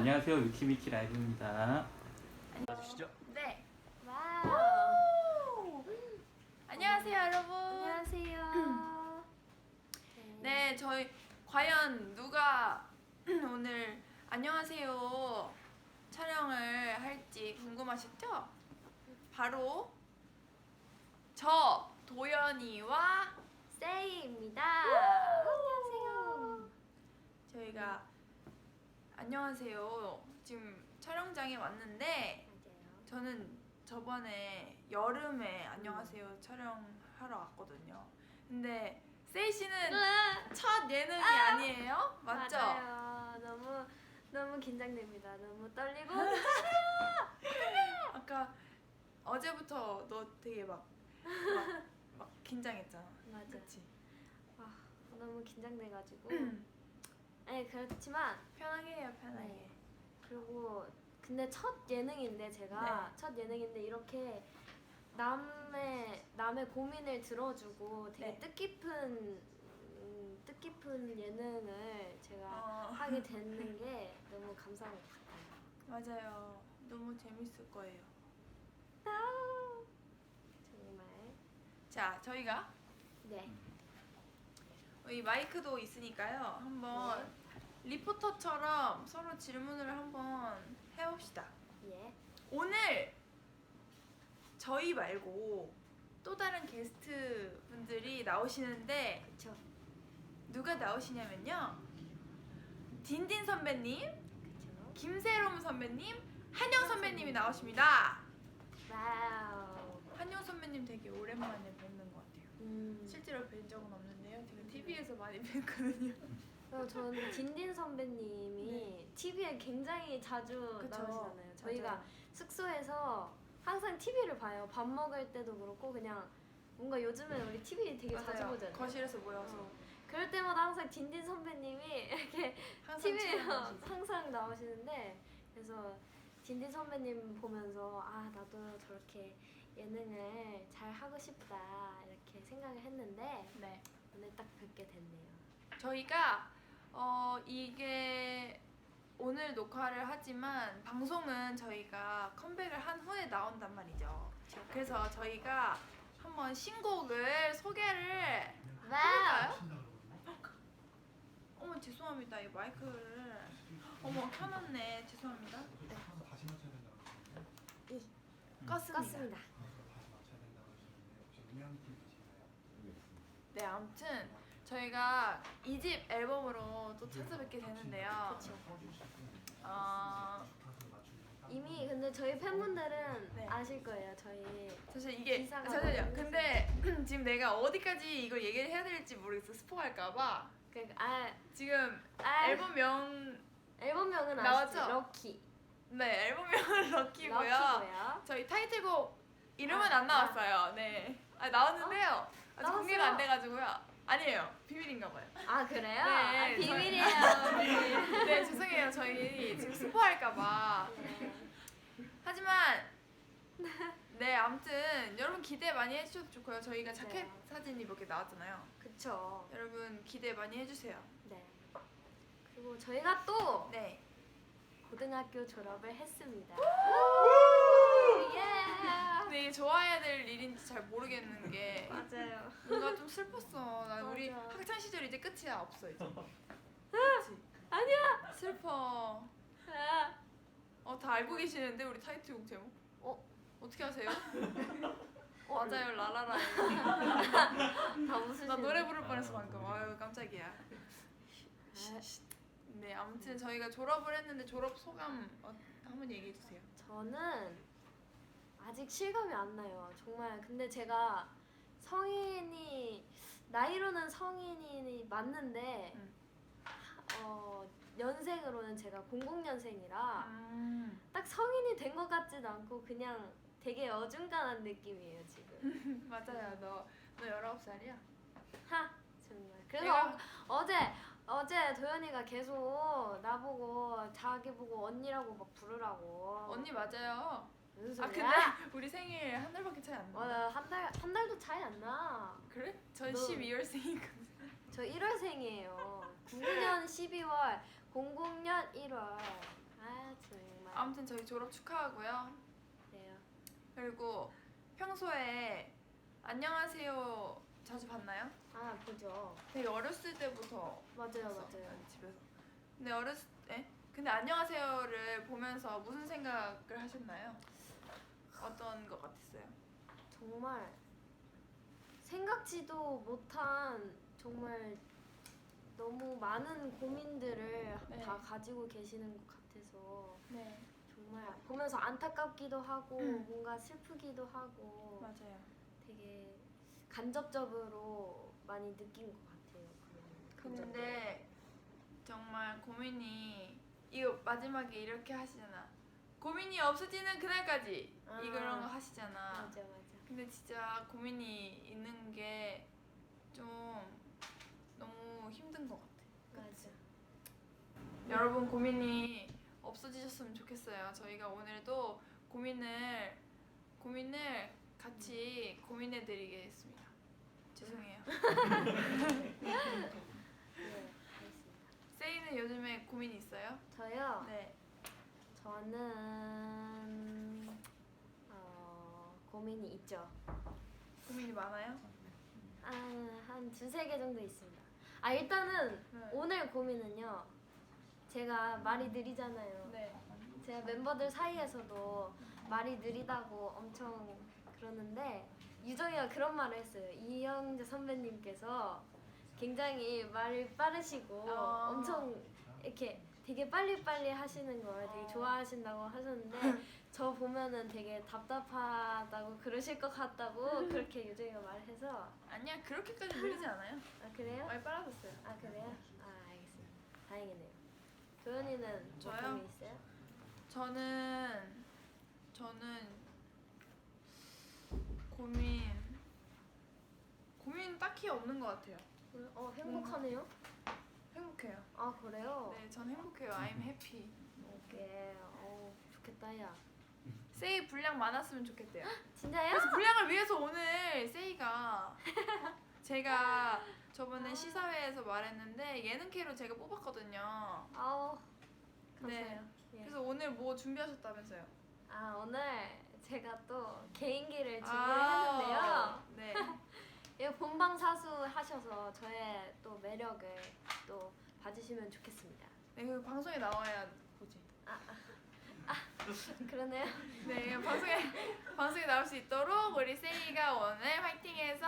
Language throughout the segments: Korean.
안녕하세요 위키미키 라이브입니다. 봐주시죠. 네. 와우. 안녕하세요, 여러분. 안녕하세요. 네, 저희 과연 누가 오늘 안녕하세요 촬영을 할지 궁금하시죠? 바로 저 도연이와 세이입니다. 안녕하세요. 저희가 안녕하세요. 지금 촬영장에 왔는데 맞아요. 저는 저번에 여름에 안녕하세요 촬영하러 왔거든요. 근데 세이 씨는 첫 예능이 아니에요? 맞죠? 맞아요. 너무 너무 긴장됩니다. 너무 떨리고 아까 어제부터 너 되게 막, 막, 막 긴장했잖아. 맞아. 그치? 아, 너무 긴장돼가지고. 아니 그렇지만 편하게 해요, 편하게. 네. 그리고 근데 첫 예능인데 제가 네. 첫 예능인데 이렇게 남의 남의 고민을 들어주고 되게 네. 뜻깊은 음, 뜻깊은 예능을 제가 어, 하게 되는 게 너무 감사한 것 같아요. 맞아요. 너무 재밌을 거예요. 정말. 자, 저희가 네. 이 마이크도 있으니까요. 한번 리포터처럼 서로 질문을 한번 해봅시다. 예. 오늘 저희 말고 또 다른 게스트 분들이 나오시는데 그쵸. 누가 나오시냐면요. 딘딘 선배님, 그쵸. 김세롬 선배님, 한영 선배님이 나오십니다. 와우. 한영 선배님 되게 오랜만에 뵙는 것 같아요. 음. 실제로 뵌 적은 없는데요. 제가 TV에서 많이 뵀거든요. 그리고 저는 딘딘 선배님이 TV에 굉장히 자주 네. 그쵸. 나오시잖아요. 저희가 맞아요. 숙소에서 항상 TV를 봐요. 밥 먹을 때도 그렇고 그냥 뭔가 요즘에 우리 TV 되게 자주 맞아요. 보잖아요. 거실에서 모여서 어. 그럴 때마다 항상 딘딘 선배님이 이렇게 항상 TV에. 항상 나오시는데 그래서 딘딘 선배님 보면서 아 나도 저렇게 예능을 잘 하고 싶다 이렇게 생각을 했는데 네. 오늘 딱 뵙게 됐네요. 저희가 어 이게 오늘 녹화를 하지만 방송은 저희가 컴백을 한 후에 나온단 말이죠. 그래서 저희가 한번 신곡을 소개를 와우. 해볼까요? 어머 죄송합니다. 이 마이크를 어머 켜놨네. 죄송합니다. 다시 맞춰야 된다고 하시는데 껐습니다. 껐습니다. 다시 맞춰야 된다고 하시는데 혹시 음향팀 계신가요? 네 아무튼 저희가 이 집 앨범으로 또 찾아뵙게 되는데요. 그쵸. 어, 이미 근데 저희 팬분들은 네. 아실 거예요. 저희 사실 이게 기사가 잠시만요. 근데 지금 내가 어디까지 이걸 얘기를 해야 될지 모르겠어. 스포할까봐 그 아, 지금 아 앨범 명 앨범명은 나왔죠? 아시죠? 럭키. 네, 앨범명은 럭키고요. 럭키고요. 저희 타이틀곡 이름은 아, 안 나왔어요. 네, 아, 나왔는데요. 아직 나왔어요? 공개가 안 돼가지고요. 아니에요, 비밀인가 봐요. 아 그래요? 네, 아, 비밀이에요. 비밀. 네, 죄송해요. 저희 지금 스포할까봐. 네. 하지만 네, 아무튼 여러분 기대 많이 해 주셔도 좋고요. 저희가 자켓 네. 사진이 몇 개 나왔잖아요. 그쵸. 여러분 기대 많이 해 주세요. 네. 그리고 저희가 또 네. 고등학교 졸업을 했습니다. 예. 근데 좋아해야 될 일인지 잘 모르겠는 게 맞아요. 뭔가 좀 슬펐어. 난 우리 맞아. 학창 시절 이제 끝이야 없어 이제. 그렇지. 아니야. 슬퍼. 아. 어 다 알고 계시는데 우리 타이틀곡 제목 어, 어떻게 아세요? 어, 맞아요 라라라. 다 웃으시네. 나 노래 부를 뻔했어 방금. 아유 깜짝이야. 아, 네 아무튼 저희가 졸업을 했는데 졸업 소감 어, 한번 얘기해 주세요. 저는 아직 실감이 안 나요. 정말 근데 제가 성인이 나이로는 성인이 맞는데 음. 어 연생으로는 제가 00년생이라 음. 딱 성인이 된 것 같지도 않고 그냥 되게 어중간한 느낌이에요 지금. 맞아요. 너 너 19살이야? 하 정말. 그래서 내가- 어, 제 어제 도현이가 계속 나보고 자기 보고 언니라고 막 부르라고. 언니 맞아요. 무슨 아 소리야? 근데 우리 생일 한 달밖에 차이 안 나. 어, 한달 한 달도 차이 안 나. 그래? 전 너- 12월생이거든. 저 1월생이에요. 99년 12월, 00년 1월. 아, 아 정말 아무튼 저희 졸업 축하하고요. 그래요. 그리고 평소에 안녕하세요 자주 봤나요? 아 보죠. 되게 어렸을 때부터 맞아요 봤어, 맞아요. 집에서. 근데 어렸을 때 근데 안녕하세요를 보면서 무슨 생각을 하셨나요? 어떤 것 같았어요? 정말 생각지도 못한 정말 너무 많은 고민들을 네. 다 가지고 계시는 것 같아서 네 정말 보면서 안타깝기도 하고 음. 뭔가 슬프기도 하고 맞아요. 되게 간접적으로 많이 느낀 것 같아요. 그런. 근데 정말 고민이 이거 마지막에 이렇게 하시잖아. 고민이 없어지는 그날까지 아. 이런 거 하시잖아. 맞아 맞아. 근데 진짜 고민이 있는 게 좀 너무 힘든 것 같아. 맞아. 여러분 고민이 없어지셨으면 좋겠어요. 저희가 오늘도 고민을 고민을 같이 고민해 드리겠습니다. 죄송해요. 네 알겠습니다. 세이는 요즘에 고민 있어요? 저요. 네. 저는 어, 고민이 있죠. 고민이 많아요? 아, 한 두세 개 정도 있습니다. 아 일단은 네. 오늘 고민은요. 제가 말이 느리잖아요. 네. 제가 멤버들 사이에서도 말이 느리다고 엄청 그러는데 유정이가 그런 말을 했어요. 이영재 선배님께서 굉장히 말이 빠르시고 아. 엄청 이렇게 되게 빨리빨리 하시는 걸 되게 아. 좋아하신다고 하셨는데 저 보면은 되게 답답하다고 그러실 것 같다고 그렇게 유정이가 말해서 아니야 그렇게까지 느리지 않아요. 아 그래요? 많이 빨라졌어요. 아 그래요? 아 알겠습니다. 다행이네요. 도현이는 뭐 저요? 고민 있어요? 저는 저는 고민 고민 딱히 없는 것 같아요. 어 행복하네요. 아 그래요? 네, 전 행복해요. I'm happy. 오케이. 어 좋겠다 야. 세이 분량 많았으면 좋겠대요. 진짜요? 그래서 분량을 위해서 오늘 세이가 제가 저번에 시사회에서 말했는데 예능캐로 제가 뽑았거든요. 아우 네. 감사해요. 예. 그래서 오늘 뭐 준비하셨다면서요? 아 오늘 제가 또 개인기를 아, 준비했는데요. 네. 이 본방 사수 하셔서 저의 또 매력을 또 봐주시면 좋겠습니다. 네, 그 방송에 나와야 보지. 그러네요. 네, 방송에 방송에 나올 수 있도록 우리 세이가 오늘 화이팅해서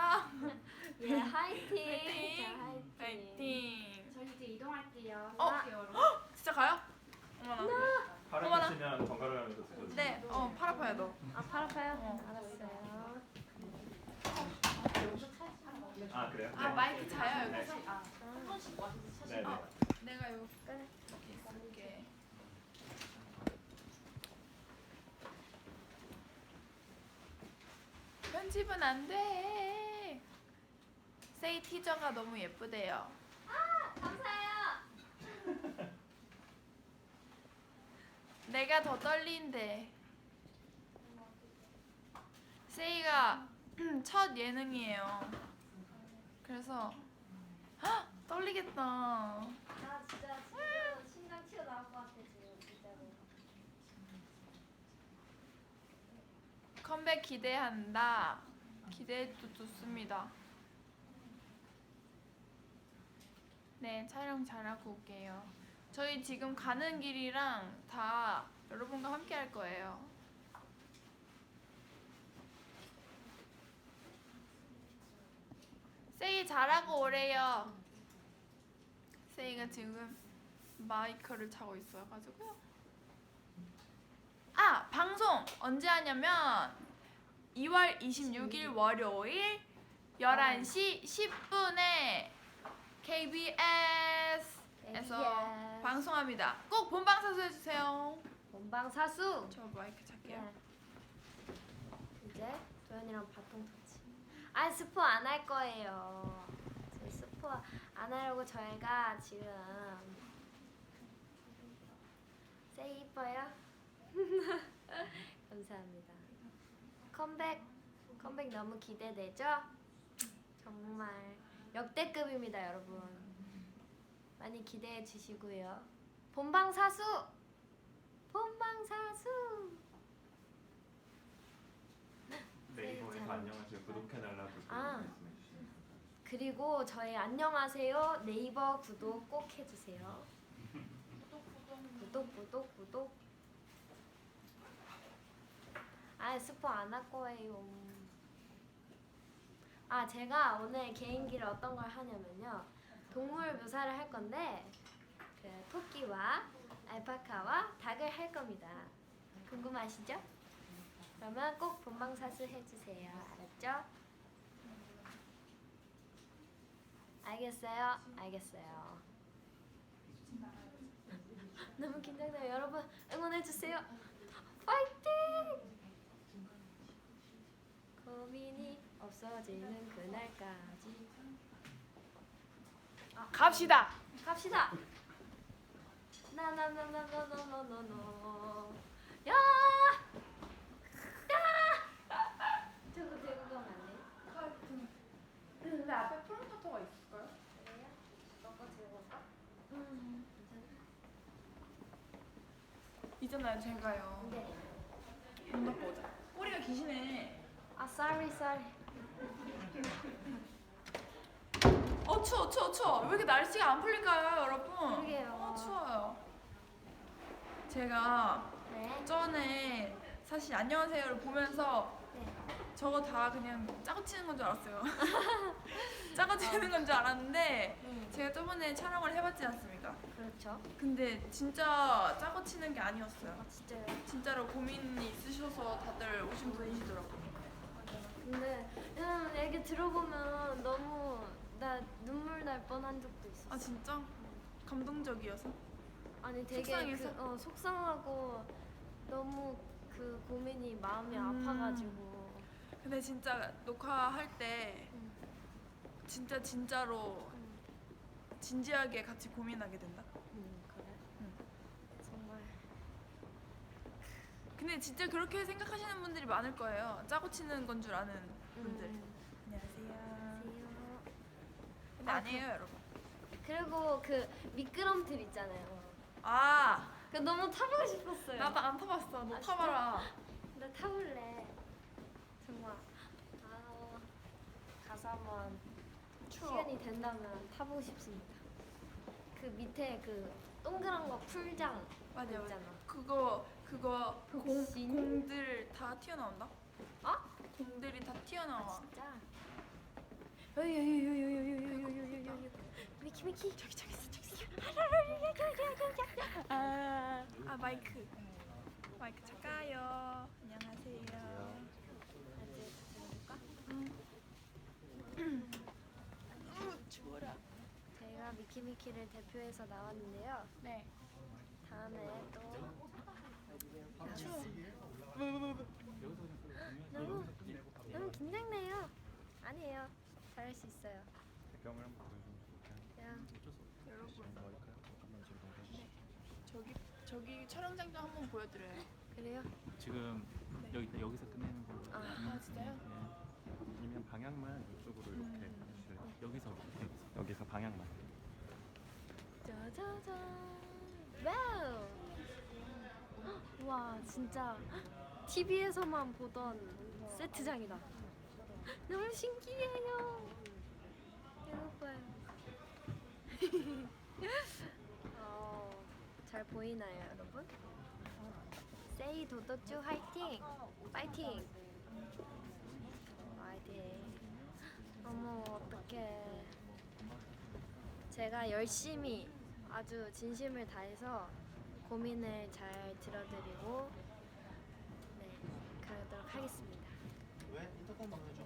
예 화이팅. 화이팅. 자, 화이팅. 화이팅. 저희 이제 이동할게요. 어? 할게요. 진짜 가요? 어머나. 팔을 어머나. 펴시면 번갈아 가면서 드셔도 네, 어, 팔 아파요 너. 아팔 아파요? 어. 알았어요. 아 그래요? 아 네. 마이크 자요 네. 여기서. 네, 네. 아, 내가 요 그래. 이렇게 있을게. 편집은 안 돼. 세이 티저가 너무 예쁘대요. 감사해요. 내가 더 떨린대. 세이가 첫 예능이에요. 그래서 헉, 떨리겠다. 나 진짜 지금 심장 튀어나올 것 같아 지금 진짜로. 컴백 기대한다. 기대해도 좋습니다. 네, 촬영 잘하고 올게요. 저희 지금 가는 길이랑 다 여러분과 함께 할 거예요. 세이 잘하고 오래요. 세이가 지금 마이크를 차고 있어가지고요. 아 방송 언제 하냐면 2월 26일 월요일 11시 10분에 KBS에서 KBS. 방송합니다. 꼭 본방 사수해 주세요. 본방 사수. 저 마이크 찾게요. 네. 이제 도현이랑 바통 터치. 아 스포 안 할 거예요. 저희 스포 안 하려고 저희가 지금 세이 이뻐요? 감사합니다. 컴백 컴백 너무 기대되죠? 정말 역대급입니다, 여러분. 많이 기대해 주시고요. 본방 사수 본방 사수. 네이버에서 안녕하세요 구독해달라고 아. 말씀해 주시면 그리고 저희 안녕하세요 네이버 구독 꼭 해주세요. 구독 구독 구독. 아 스포 안 할 거예요. 아 제가 오늘 개인기를 어떤 걸 하냐면요 동물 묘사를 할 건데 그 토끼와 알파카와 닭을 할 겁니다. 궁금하시죠? 그러면 꼭 본방사수 해주세요. 알았죠? 알겠어요. 알겠어요. 너무 긴장돼요. 여러분 응원해 주세요. 파이팅! 고민이 없어지는 그날까지 갑시다. 갑시다. 나나나나나나나나나. 야! 야! 저거 들고 가면 안 돼? 근데 앞에 프롬프터가 있을까요? 그래요? 너거 들고 가? 음, 있잖아요, 제가요. 네. 눈 덮고 오자. 꼬리가 기시네. 아, sorry, sorry. 어 추워 추워 추워 왜 이렇게 날씨가 안 풀릴까요 여러분 그러게요. 어 추워요 제가 네. 전에 사실 안녕하세요를 보면서 네. 저거 다 그냥 짜고 치는 건 줄 알았어요 짜고 치는 건 줄 알았는데 음, 제가 저번에 촬영을 해봤지 않습니까 그렇죠. 근데 진짜 짜고 치는 게 아니었어요 아, 진짜요. 진짜로 고민이 있으셔서 다들 오신 분이시더라고요 근데 그냥 얘기 들어보면 너무 나 눈물 날 뻔한 적도 있었어. 아 진짜? 감동적이어서? 아니 되게 속상해서? 그, 어, 속상하고 너무 그 고민이 마음이 음. 아파가지고. 근데 진짜 녹화할 때 음, 진짜 진짜로 음, 진지하게 같이 고민하게 된다. 음, 그래. 음. 정말. 근데 진짜 그렇게 생각하시는 분들이 많을 거예요. 짜고 치는 건 줄 아는 분들. 음, 안녕하세요. 안녕하세요. 근데 아, 아니에요, 여러분. 그리고 그 미끄럼틀 있잖아요. 아, 그 너무 타보고 싶었어요. 나도 안 타봤어. 너 아, 타봐라. 나 타볼래. 정말. 아, 가서 한번 추워. 시간이 된다면 타보고 싶습니다. 그 밑에 그 동그란 거 풀장 맞아, 맞아. 있잖아. 그거 그거 공, 복신? 공들 다 튀어나온다. 어? 공들이 다 아 튀어나와. 진짜? 요요요요요요요요요요요 미키 미키 저기 저기 있어 저기 있어 아 아 마이크. 마이크 작가요. 안녕하세요. 우 추워라. 제가 미키미키를 대표해서 나왔는데요. 네. 다음에 또 추워. 너무 너무 긴장돼요. 아니에요. 잘할 수 있어요. 배경을 한번 보여주면 그냥 여러분 지금 저기 저기 촬영장 좀 한번 보여드려요. 그래요? 지금 네. 여기 여기서 끝내는 걸로. 아, 아 진짜요? 네. 아니면 방향만 이쪽으로 이렇게 음. 해주실래요? 여기서 여기서. 여기서 방향만 짜자잔. 와우. 와 진짜 TV에서만 보던 세트장이다. 너무 신기해요. 봐요. 어, 잘 보이나요, 여러분? 세이 도도쭈 화이팅! 파이팅! 화이팅! 어머 어떡해. 제가 열심히 아주 진심을 다해서 고민을 잘 들어드리고 네 그러도록 하겠습니다. 왜 인터컴 해줘?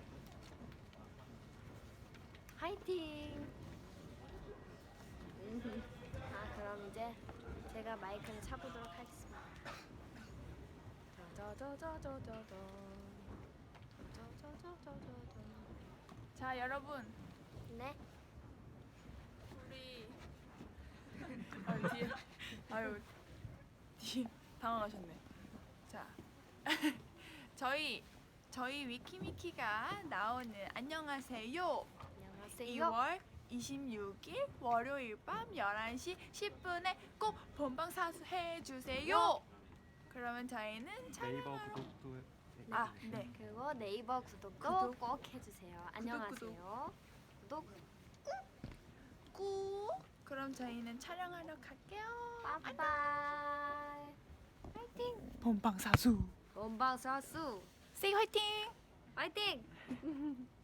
화이팅! 아 그럼 이제 제가 마이크를 차보도록 하겠습니다. 저저저저저저 저 저저저저 자 여러분 네 우리 아 뒤에 아유 방황하셨네. 자, 저희 저희 위키미키가 나오는 안녕하세요. 안녕하세요. 2월 26일 월요일 밤 11시 10분에 꼭 본방 사수해 주세요. 그러면 저희는 네이버 구독도 네. 해- 아, 네. 그리고 네이버 구독도 구독. 꼭 해주세요. 안녕하세요. 구독, 꾹. 그럼 저희는 촬영하러 갈게요. 빠빠. 화이팅! 본방사수 본방사수 세이 화이팅! 화이팅!